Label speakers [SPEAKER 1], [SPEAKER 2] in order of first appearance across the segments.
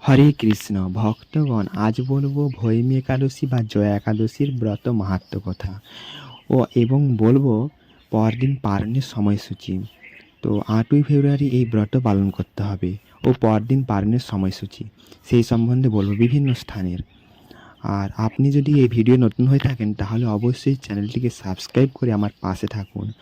[SPEAKER 1] হরে কৃষ্ণ, ভক্তগণ, আজ বলব ভৈমী একাদশী বা জয়া একাদশীর ব্রত মাহাত্ম কথা। ও এবং বলব পরদিন পালনের সময়সূচি। তো আটই ফেব্রুয়ারি এই ব্রত পালন করতে হবে ও পরদিন পালনের সময়সূচি। সেই সম্বন্ধে বলব বিভিন্ন স্থানের। আর আপনি যদি এই ভিডিও নতুন হয়ে থাকেন, তাহলে অবশ্যই চ্যানেলটিকে সাবস্ক্রাইব করে আমার পাশে থাকুন।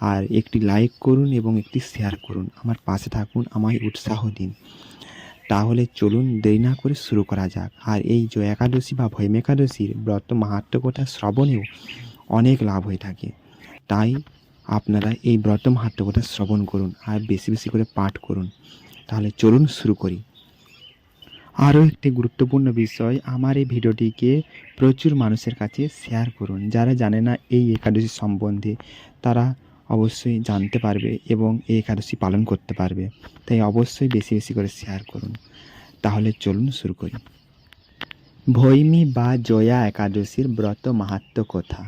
[SPEAKER 1] আর একটি লাইক করুন এবং একটি শেয়ার করুন। আমার পাশে থাকুন, আমায় উৎসাহ দিন। তাহলে চলুন দেরি না করে শুরু করা যাক। আর এই জয় একাদশী বা ভৈম একাদশীর ব্রত মাহাত্ম কথা শ্রবণেও অনেক লাভ হয়ে থাকে। তাই আপনারা এই ব্রত মাহাত্ম কথা শ্রবণ করুন আর বেশি বেশি করে পাঠ করুন। তাহলে চলুন শুরু করি। আরও একটি গুরুত্বপূর্ণ বিষয় আমার এই ভিডিওটিকে প্রচুর মানুষের কাছে শেয়ার করুন। যারা জানে না এই একাদশী সম্বন্ধে, তারা অবশ্যই জানতে পারবে এবং এই একাদশী পালন করতে পারবে। তাই অবশ্যই বেশি বেশি করে শেয়ার করুন। তাহলে চলুন শুরু করি। ভৈমী বা জয়া একাদশীর ব্রত মাহাত্ম কথা।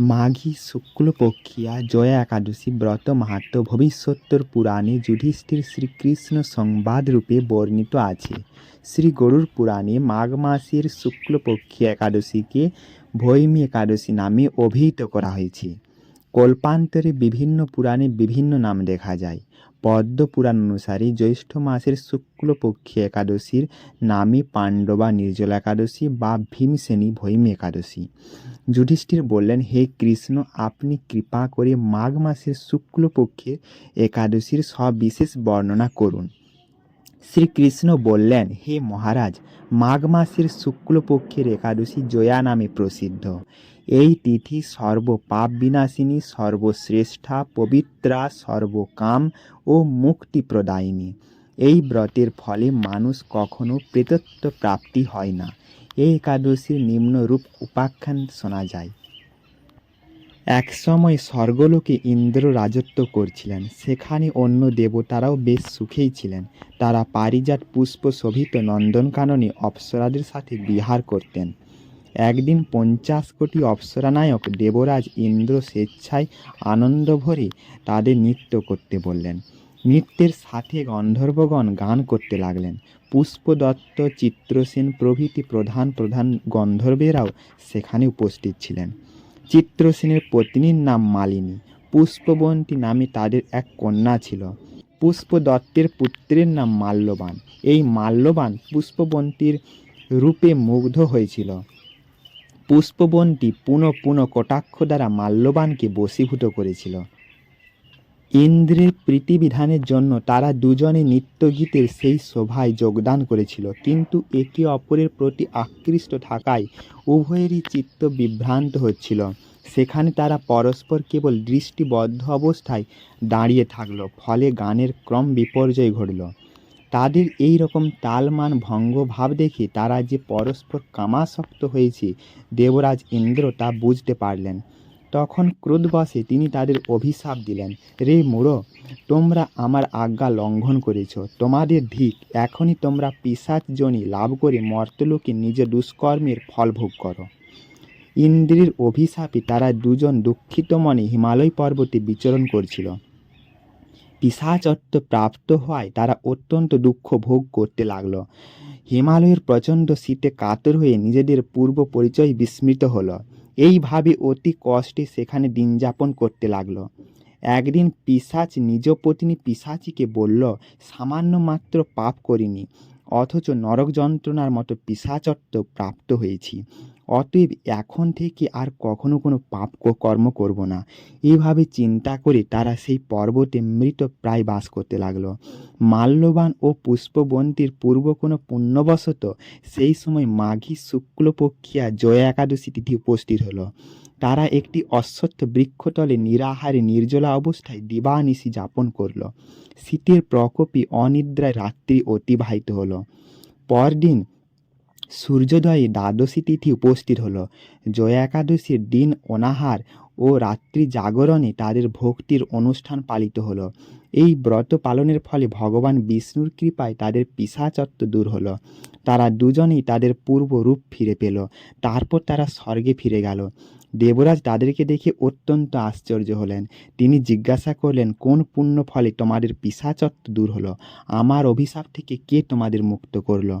[SPEAKER 1] মাঘী শুক্লপক্ষিয়া জয়া একাদশী ব্রত মাহাত্ম ভবিষ্যত্তর পুরাণে যুধিষ্ঠির শ্রীকৃষ্ণ সংবাদ রূপে বর্ণিত আছে। শ্রী গরুর পুরাণে মাঘ মাসের শুক্লপক্ষী একাদশীকে ভৈমী একাদশী নামে অভিহিত করা হয়েছে। কল্পান্তরে বিভিন্ন পুরাণে বিভিন্ন নাম দেখা যায়। পদ্ম পুরাণ অনুসারে জ্যৈষ্ঠ মাসের শুক্লপক্ষী একাদশীর নামই পাণ্ডবা নির্জলা একাদশী বা ভীমসেনী ভৈমী একাদশী। যুধিষ্ঠির বললেন, হে কৃষ্ণ, আপনি কৃপা করে মাঘ মাসের শুক্লপক্ষের একাদশীর সবিশেষ বর্ণনা করুন। শ্রীকৃষ্ণ বললেন, হে মহারাজ, মাঘ মাসের শুক্লপক্ষের একাদশী জয়া নামে প্রসিদ্ধ। এই তিথি সর্ব পাপ বিনাশিনী, সর্বশ্রেষ্ঠা, পবিত্রা, সর্বকাম ও মুক্তি প্রদায়িনী এই ব্রতের ফলে মানুষ কখনো প্রেতত্ব প্রাপ্তি হয় না। এই একাদশীর নিম্নরূপ উপাখ্যান শোনা যায়। এক সময় স্বর্গলোকে ইন্দ্র রাজত্ব করছিলেন, সেখানে অন্য দেবতারাও বেশ সুখেই ছিলেন। তারা পারিজাত পুষ্প শোভিত নন্দনকাননে অপ্সরাদের সাথে বিহার করতেন। একদিন পঞ্চাশ কোটি অপ্সরানায়ক দেবরাজ ইন্দ্র স্বেচ্ছায় আনন্দ ভরে তাদের নৃত্য করতে বললেন। নৃত্যের সাথে গন্ধর্বগণ গান করতে লাগলেন। পুষ্পদত্ত চিত্রসেন প্রভৃতি প্রধান প্রধান গন্ধর্বেরাও সেখানে উপস্থিত ছিলেন। চিত্রসেনের পত্নীর নাম মালিনী। পুষ্পবন্তী নামে তাদের এক কন্যা ছিল। পুষ্প দত্তের পুত্রের নাম মাল্যবান। এই মাল্যবান পুষ্পবন্তীর রূপে মুগ্ধ হয়েছিল। পুষ্পবন্তী পুনঃ পুনঃ কটাক্ষ দ্বারা মাল্যবানকে বশীভূত করেছিল। ইন্দ্রের প্রীতিবিধানের জন্য তারা দুজনে নৃত্যগীতের সেই সভায় যোগদান করেছিল। কিন্তু একে অপরের প্রতি আকৃষ্ট থাকায় উভয়েরই চিত্ত বিভ্রান্ত হচ্ছিল। সেখানে তারা পরস্পর কেবল দৃষ্টিবদ্ধ অবস্থায় দাঁড়িয়ে থাকল, ফলে গানের ক্রম বিপর্যয় ঘটল। তাদের এই রকম তালমান ভঙ্গ ভাব দেখে তারা যে পরস্পর কামাসক্ত হয়েছে, দেবরাজ ইন্দ্র তা বুঝতে পারলেন। তখন ক্রোধবশে তিনি তাদের অভিশাপ দিলেন, রে মুড়ো, তোমরা আমার আজ্ঞা লঙ্ঘন করেছ। তোমাদের ধিক, এখনই তোমরা পিসাচ জনি লাভ করে মর্তলোকে নিজ দুষ্কর্মের ফল ভোগ করো ইন্দ্রের অভিশাপে তারা দুজন দুঃখিত মনে হিমালয় পর্বতে বিচরণ করছিল। পিসাচত্ব প্রাপ্ত হওয়ায় তারা অত্যন্ত দুঃখ ভোগ করতে লাগল। হিমালয়ের প্রচণ্ড শীতে কাতর হয়ে নিজেদের পূর্ব পরিচয় বিস্মৃত হলো। এইভাবে অতি কষ্টে সেখানে দিন যাপন করতে লাগল। একদিন পিসাচ নিজ পত্নী পিসাচিকে বলল, সামান্য মাত্র পাপ করিনি, অথচ নরক যন্ত্রণার মতো পিসাচত্ব প্রাপ্ত হয়েছি। অতএব এখন থেকে আর কখনো কোনো পাপ কর্ম করব না। এইভাবে চিন্তা করে তারা সেই পর্বতে মৃত প্রায় বাস করতে লাগল। মাল্যবান ও পুষ্পবন্তীর পূর্ব কোনো পুণ্যবশত সেই সময় মাঘী শুক্লপক্ষিয়া জয়া একাদশী তিথি উপস্থিত হলো। তারা একটি অশ্বত্থ বৃক্ষতলে নিরাহারে নির্জলা অবস্থায় দিবানিশি যাপন করল। শীতের প্রকোপে অনিদ্রায় রাত্রি অতিবাহিত হলো। পরদিন সূর্যোদয়ে দ্বাদশী তিথি উপস্থিত হলো। জয়া একাদশীর দিন অনাহার ও রাত্রি জাগরণে তাদের ভক্তির অনুষ্ঠান পালিত হলো। এই ব্রত পালনের ফলে ভগবান বিষ্ণুর কৃপায় তাদের পিসাচত্ব দূর হলো। তারা দুজনেই তাদের পূর্ব রূপ ফিরে পেল। তারপর তারা স্বর্গে ফিরে গেল। দেবরাজ তাদেরকে দেখে অত্যন্ত আশ্চর্য হলেন। তিনি জিজ্ঞাসা করলেন, কোন পুণ্য ফলে তোমাদের পিসাচত্ব দূর হলো? আমার অভিশাপ থেকে কে তোমাদের মুক্ত করল?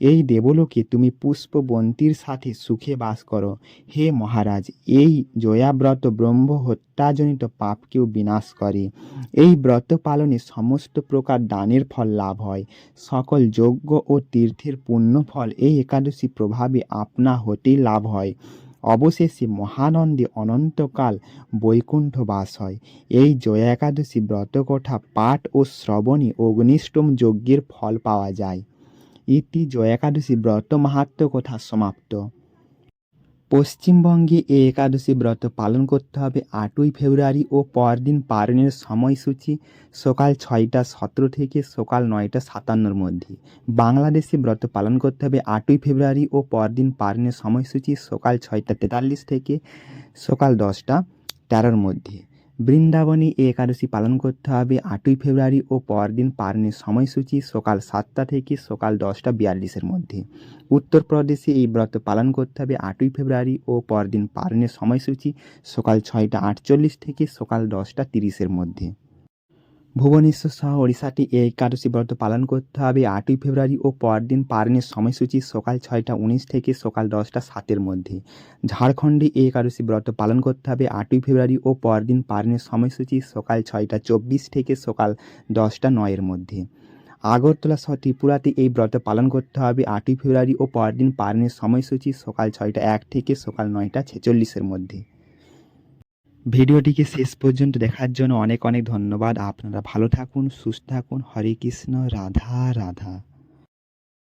[SPEAKER 1] এই দেবলোকে তুমি পুষ্পবন্তীর সাথে সুখে বাস করো। হে মহারাজ, এই জয়াব্রত ব্রহ্ম হত্যাজনিত পাপকেও বিনাশ করে। এই ব্রত পালনে সমস্ত প্রকার দানের ফল লাভ হয়। সকল যজ্ঞ ও তীর্থের পুণ্য ফল এই একাদশী প্রভাবে আপনা হতেই লাভ হয়। অবশেষে মহানন্দে অনন্তকাল বৈকুণ্ঠ বাস হয়। এই জয়া একাদশী ব্রতকথা পাঠ ও শ্রবণে অগ্নিষ্টম যজ্ঞের ফল পাওয়া যায়। ইতি জয় একাদশী ব্রত মাহাত্ম কথা সমাপ্ত। পশ্চিমবঙ্গে এই একাদশী ব্রত পালন করতে হবে আটই ফেব্রুয়ারি ও পরদিন পালনের সময়সূচি সকাল ছয়টা সতেরো থেকে সকাল নয়টা সাতান্নর মধ্যে। বাংলাদেশে ব্রত পালন করতে হবে আটই ফেব্রুয়ারি ও পরদিন পালনের সময়সূচি সকাল ছয়টা তেতাল্লিশ থেকে সকাল দশটা তেরোর মধ্যে। বৃন্দাবনে এই একাদশী পালন করতে হবে। আটই ফেব্রুয়ারি ও পরদিন পালনের সময়সূচি সকাল সাতটা থেকে সকাল দশটা বিয়াল্লিশের মধ্যে। উত্তরপ্রদেশে এই ব্রত পালন করতে হবে আটই ফেব্রুয়ারি ও পরদিন পালনের সময়সূচি সকাল ছয়টা আটচল্লিশ থেকে সকাল দশটা তিরিশের মধ্যে। ভুবনেশ্বর সহ ওড়িশাতে এই একাদশী ব্রত পালন করতে হবে। আটই ফেব্রুয়ারি ও পরদিন পালনের সময়সূচি সকাল ছয়টা উনিশ থেকে সকাল দশটা সাতের মধ্যে। ঝাড়খণ্ডে এই একাদশী ব্রত পালন করতে হবে। আটই ফেব্রুয়ারি ও পরদিন পালনের সময়সূচি সকাল ছয়টা চব্বিশ থেকে সকাল দশটা নয়ের মধ্যে। আগরতলা সহ ত্রিপুরাতে এই ব্রত পালন করতে হবে। আটই ফেব্রুয়ারি ও পরদিন পালনের সময়সূচি সকাল ছয়টা এক থেকে সকাল নয়টা ছেচল্লিশের মধ্যে। ভিডিওটিকে শেষ পর্যন্ত দেখার জন্য অনেক অনেক ধন্যবাদ। আপনারা ভালো থাকুন, সুস্থ থাকুন। হরে কৃষ্ণ, রাধা রাধা।